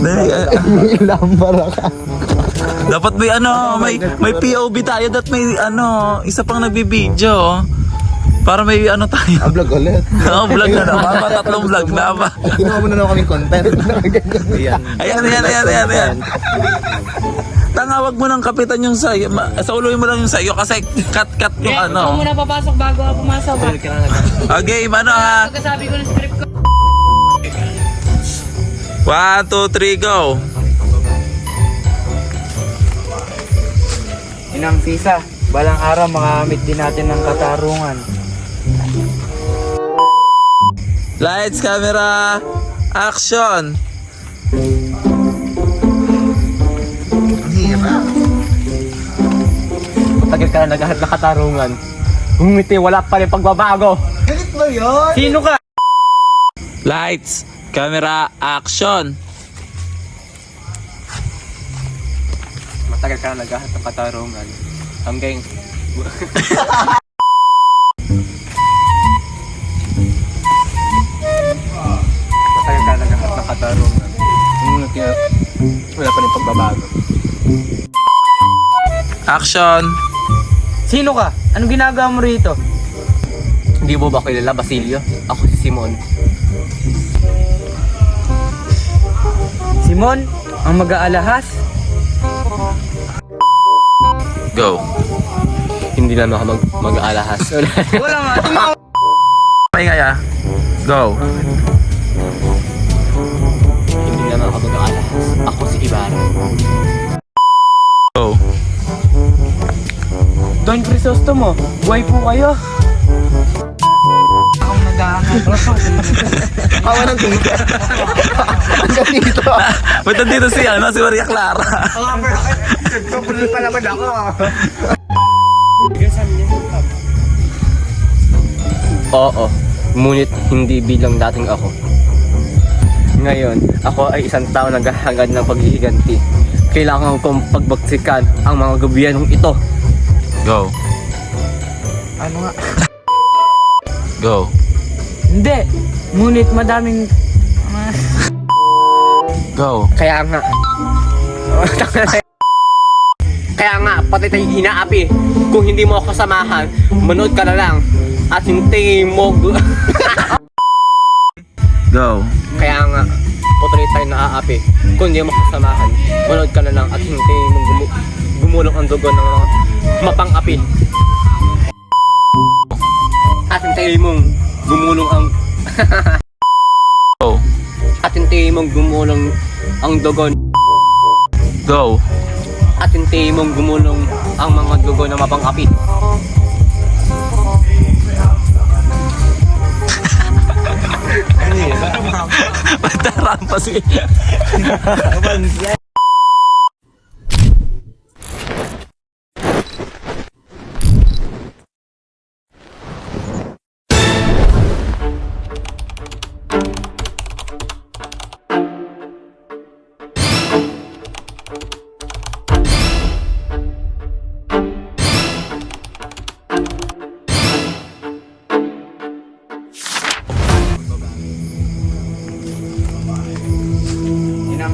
Dali, ah, Ilambara ka. dapat may ano, may may POV tayo at may ano, isa pang nagbibideo. Para may ano tayo. Vlog ulit. Oo, vlog na naman. Mga tatlong vlog na ba? Kinuha mo na naman kaming content. Ayan. Ayan, ayan, ayan, ayan, ayan. Tanga, wag mo nang kapitan yung sayo. Ma- Sauluin mo lang yung sayo kasi cut-cut yung Ikaw ano. muna papasok bago ako pumasok. Okay, ano ha? Pagkasabi ko ng script ko. One, two, three, go. Inang sisa, balang araw makamit din natin ng katarungan. Lights, camera, action. Tagal ka na naghahat ng katarungan. Ngumiti, wala pa rin pagbabago. Galit mo yun? Sino ka? Lights, camera, action. Matagal ka na naghahat ng katarungan. Hanggang... Matagal ka na naghahat ng katarungan. Ngumiti, wala pa rin pagbabago. Action. Sino ka? Anong ginagawa mo rito? Hindi mo ba kilala, Basilio? Ako si Simon. Simon, ang mag-aalahas? Go. Hindi na ako mag mag-aalahas. Wala nga. May kaya. Go. Hindi na ako mag-aalahas. Ako si Ibarra. Go. Don Crisostomo, buhay po kayo. Akong naghahanap. Kawa ng tita. Hanggang dito. Ba't nandito si, ano, si Maria Clara? Kapunod pa naman ako. Oo, ngunit hindi bilang dating ako. Ngayon, ako ay isang tao naghahangad ng paghihiganti. Kailangan kong pagbaksikan ang mga gobyernong ito. Go. Ano nga? Go. Hindi, ngunit madaming... Go. Kaya nga... Kaya nga, pati tayo inaapi. Kung hindi mo ako samahan, manood ka na lang. At hindi mo... Go. Kaya nga, patuloy tayo naaapi. Kung hindi mo kasamahan, manood ka na lang at hindi mo gumu- gumulong ang dugo ng mapang-api. At hintayin mong gumulong ang... Hintayin mong gumulong ang dugo Go. at hintayin mong gumulong ang mga dugo na mapang-api. Pataran pa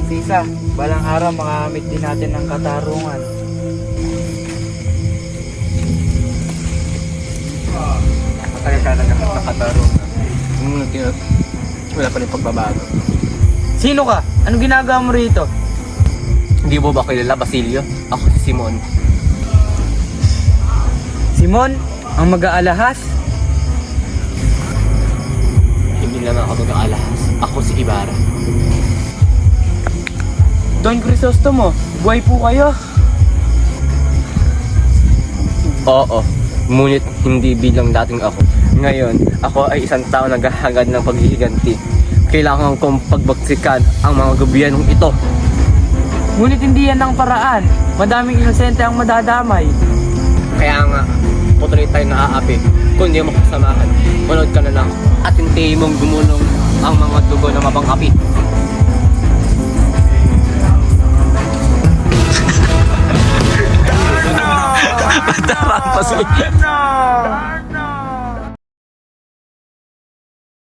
si... Inang sisa, balang araw makamit din natin ng katarungan. Matagal ka naghahat ng katarungan. Yun, wala pa rin pagbabago. Sino ka? Anong ginagawa mo rito? Hindi mo ba kilala, Basilio? Ako si Simon. Simon, ang mag-aalahas? Hindi lang ako mag-aalahas. Ako si Ibarra. Don Crisostomo, buhay po kayo. Oo, ngunit hindi bilang dating ako. Ngayon, ako ay isang tao naghahangad ng paghihiganti. Kailangan kong pagbaksikan ang mga gobyernong ito. Ngunit hindi yan ang paraan. Madaming inosente ang madadamay. Kaya nga, patuloy tayo naaapi. Kung hindi mo kasamahan, manood ka na lang at hintayin mong gumulong ang mga dugo na. Pataran pa si...